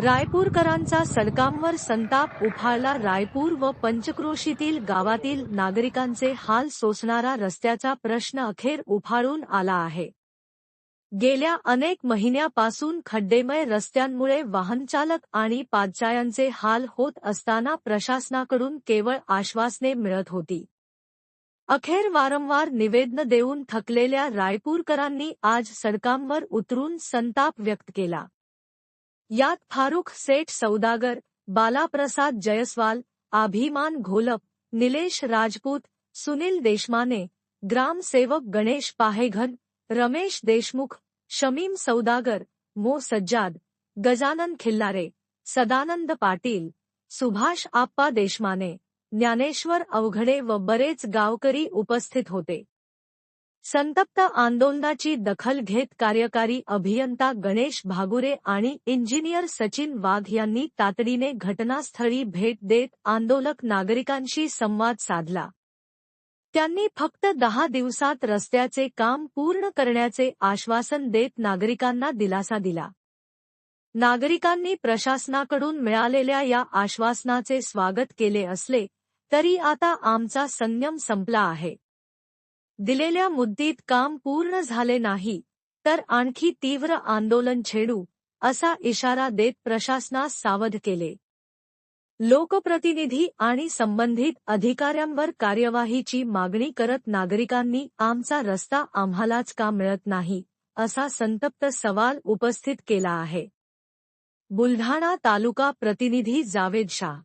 रायपूरकरांचा सडकांवर संताप उफाळला रायपूर व पंचक्रोशीतील गावातील नागरिकांचे हाल सोसणारा रस्त्याचा प्रश्न अखेर उफाळून आला आहे. गेल्या अनेक महिन्यापासून खड्डेमय रस्त्यांमुळे वाहनचालक आणि पादचायांचे हाल होत असताना प्रशासनाकडून केवळ आश्वासने मिळत होती. अखेर वारंवार निवेदन देऊन थकलेल्या रायपूरकरांनी आज सडकांवर उतरून संताप व्यक्त केला. यात फारुख सेठ सौदागर बालाप्रसाद जयस्वाल अभिमान घोलप निलेश राजपूत सुनील देशमाने ग्रामसेवक गणेश पाहेघन रमेश देशमुख शमीम सौदागर मो सज्जाद गजानन खिल्लारे सदानंद पाटील सुभाष आप्पा देशमाने ज्ञानेश्वर अवघडे व बरेच गावकरी उपस्थित होते. संतप्त आंदोलनाची दखल घेत कार्यकारी अभियंता गणेश भागुरे आणि इंजिनियर सचिन वाघ यांनी तातडीने घटनास्थळी भेट देत आंदोलक नागरिकांशी संवाद साधला. त्यांनी फक्त दहा दिवसात रस्त्याचे काम पूर्ण करण्याचे आश्वासन देत नागरिकांना दिलासा दिला. नागरिकांनी प्रशासनाकडून मिळालेल्या या आश्वासनाचे स्वागत केले असले तरी आता आमचा संयम संपला आहे. दिलेल्या मुद्दीत काम पूर्ण झाले नाही तर आणखी तीव्र आंदोलन छेडू असा इशारा देत प्रशासनास सावध केले. लोकप्रतिनिधी आणि संबंधित अधिकाऱ्यांवर कार्यवाहीची मागणी करत नागरिकांनी आमचा रस्ता आम्हालाच का मिळत नाही? असा संतप्त सवाल उपस्थित केला आहे. बुलढाणा तालुका प्रतिनिधी जावेद शाह